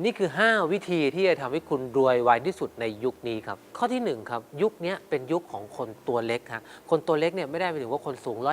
นี่คือ 5 วิธีที่จะทำให้คุณรวยไวที่สุดในยุคนี้ครับ ข้อที่ 1 ครับ ยุคนี้เป็นยุคของคนตัวเล็กฮะคนตัวเล็กเนี่ยไม่ได้หมายถึงว่าคนสูง 140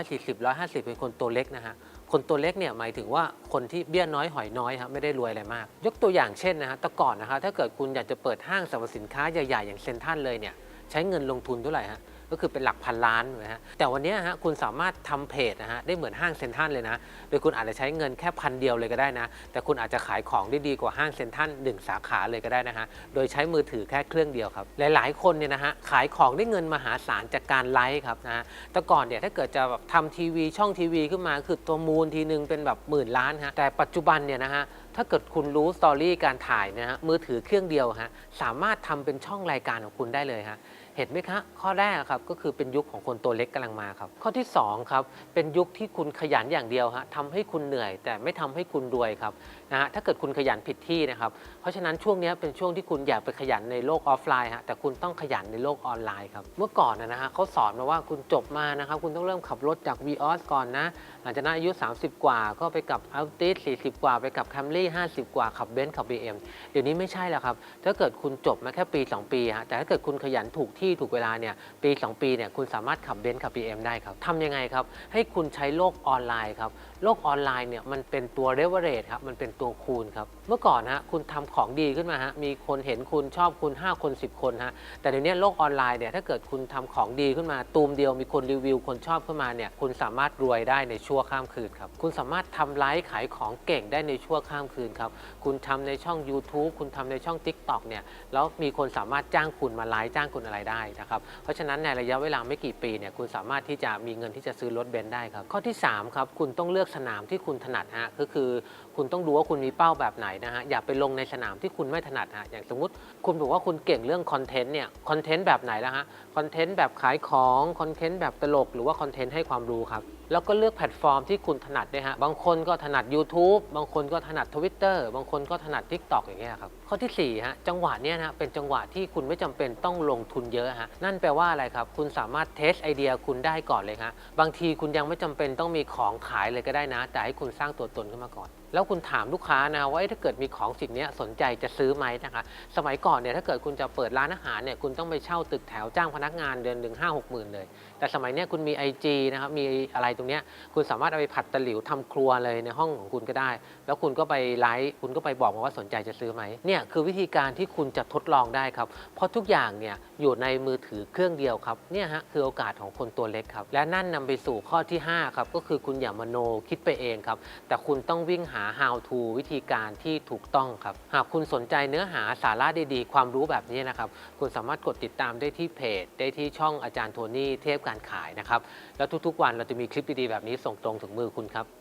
150 เป็นคนตัวเล็กนะฮะคนตัวเล็กเนี่ยหมายถึงว่าคนที่เบี้ยน้อยหอยน้อยครับไม่ได้รวยอะไรมาก ยกตัวอย่างเช่นนะฮะแต่ก่อนนะฮะถ้าเกิดคุณอยากจะเปิดห้างสรรพสินค้าใหญ่ๆอย่างเซ็นทรัลเลยเนี่ยใช้เงินลงทุนเท่าไหร่ฮะ ก็คือเป็นหลักพันล้านนะฮะแต่วันนี้ฮะคุณสามารถทำเพจนะฮะได้เหมือนห้างเซ็นทรัลเลยนะ โดยคุณอาจจะใช้เงินแค่พันเดียวเลยก็ได้นะ แต่คุณอาจจะขายของได้ดีกว่าห้างเซ็นทรัลหนึ่งสาขาเลยก็ได้นะฮะโดยใช้มือถือแค่เครื่องเดียวครับ หลาย ๆ คนเนี่ยนะฮะขายของได้เงินมหาศาลจากการไลฟ์ครับนะฮะแต่ก่อนเนี่ยถ้าเกิดจะแบบทำทีวีช่องทีวีขึ้นมาคือตัวมูลทีนึงเป็นแบบหมื่นล้านฮะแต่ปัจจุบันเนี่ยนะฮะถ้าเกิดคุณรู้สตอรี่การถ่ายนะฮะมือถือเครื่องเดียวฮะสามารถทำเป็นช่องรายการของคุณได้เลยฮะ เห็นไหมคะข้อแรกครับก็คือเป็นยุคของคนตัวเล็กกำลังมาครับ ข้อที่สองครับเป็นยุคที่คุณขยันอย่างเดียวฮะทำให้คุณเหนื่อย แต่ไม่ทำให้คุณรวยครับ นะฮะถ้าเกิดคุณขยันผิดที่นะครับเพราะฉะนั้นช่วงนี้เป็นช่วงที่คุณอยากไปขยันในโลกออฟไลน์ฮะแต่คุณต้องขยันในโลกออนไลน์ครับเมื่อก่อนนะฮะเขาสอนมาว่าคุณจบมานะครับคุณต้องเริ่มขับรถจาก v ีออสก่อนนะหลังจากนั้นอายุ 30 กว่า ก็ไปกับอัลติส40 กว่า ไปกับแคมรี่50 กว่าขับเบนซ์ขับ BM เดี๋ยวนี้ไม่ใช่แล้วครับถ้าเกิดคุณจบมาแค่ปี 2 ปีฮะแต่ถ้าเกิดคุณขยันถูกที่ถูกเวลาเนี่ยปี 2 ปีเนี่ยคุณสามารถขับเบนซ์ขับ BM ได้ครับทำยังไงครับให้คุณใช้โลกออนไลน์ครับโลกออนไลน์เนี่ยมันเป็นตัวเรเวอเรทครับมันเป็นตัวคูณครับ เมื่อก่อนฮะคุณทำของดีขึ้นมาฮะมีคนเห็นคุณชอบคุณ 5 คน 10 คนฮะแต่เดี๋ยวนี้โลกออนไลน์เนี่ยถ้าเกิดคุณทำของดีขึ้นมาตูมเดียวมีคนรีวิวคนชอบขึ้นมาเนี่ยคุณสามารถรวยได้ในชั่วข้ามคืนครับคุณสามารถทำไลฟ์ขายของเก่งได้ในชั่วข้ามคืนครับคุณทำในช่อง YouTube คุณทำในช่อง TikTok เนี่ยแล้วมีคนสามารถจ้างคุณมาไลฟ์จ้างคุณอะไรได้นะครับเพราะฉะนั้นในระยะเวลาไม่กี่ปีเนี่ยคุณสามารถที่จะมีเงินที่จะซื้อรถเบนซ์ได้ครับข้อที่สามครับคุณต้องเลือกสนามที่คุณถนัดฮะก็คือคุณต้องดูว่าคุณมีเป้าแบบไหนนะฮะอย่าไปลงในสนามที่คุณไม่ถนัดฮะอย่างสมมติคุณบอกว่าคุณเก่งเรื่องคอนเทนต์เนี่ยคอนเทนต์แบบไหนแล้วฮะคอนเทนต์แบบขายของคอนเทนต์แบบตลกหรือว่าคอนเทนต์ให้ความรู้ครับ แล้วก็เลือกแพลตฟอร์มที่คุณถนัดด้วยฮะ บางคนก็ถนัด YouTube บางคนก็ถนัด Twitter บางคนก็ถนัด TikTok อย่างเงี้ยครับ ข้อที่สี่ฮะ จังหวะเนี้ยนะฮะเป็นจังหวะที่คุณไม่จำเป็นต้องลงทุนเยอะฮะ นั่นแปลว่าอะไรครับ คุณสามารถเทสไอเดียคุณได้ก่อนเลยฮะ บางทีคุณยังไม่จำเป็นต้องมีของขายเลยก็ได้นะ แต่ให้คุณสร้างตัวตนขึ้นมาก่อนแล้วคุณถามลูกค้านะว่าถ้าเกิดมีของสิ่งนี้สนใจจะซื้อไหมนะคะสมัยก่อนเนี่ยถ้าเกิดคุณจะเปิดร้านอาหารเนี่ยคุณต้องไปเช่าตึกแถวจ้างพนักงานเดือนหนึ่งห้าหกหมื่นเลย แต่สมัยนี้คุณมี IG นะครับมีอะไรตรงเนี้ยคุณสามารถเอาไปผัดตะหลิวทำครัวเลยในห้องของคุณก็ได้ แล้วคุณก็ไปไลฟ์คุณก็ไปบอกมาว่าสนใจจะซื้อไหมเนี่ยคือวิธีการที่คุณจะทดลองได้ครับ เพราะทุกอย่างเนี่ยอยู่ในมือถือเครื่องเดียวครับเนี่ยฮะคือโอกาสของคนตัวเล็กครับ และนั่นนำไปสู่ข้อที่ห้าครับก็คือคุณอย่ามโนคิดไปเองครับ แต่คุณต้องวิ่งหา how to วิธีการที่ถูกต้องครับ หากคุณสนใจเนื้อหาสาระดีๆ ความรู้แบบนี้นะครับ คุณสามารถกดติดตามได้ที่เพจ ได้ที่ช่องอาจารย์โทนี่เทพการขายนะครับ แล้วทุกๆวันเราจะมีคลิปดีๆแบบนี้ส่งตรงถึงมือคุณครับ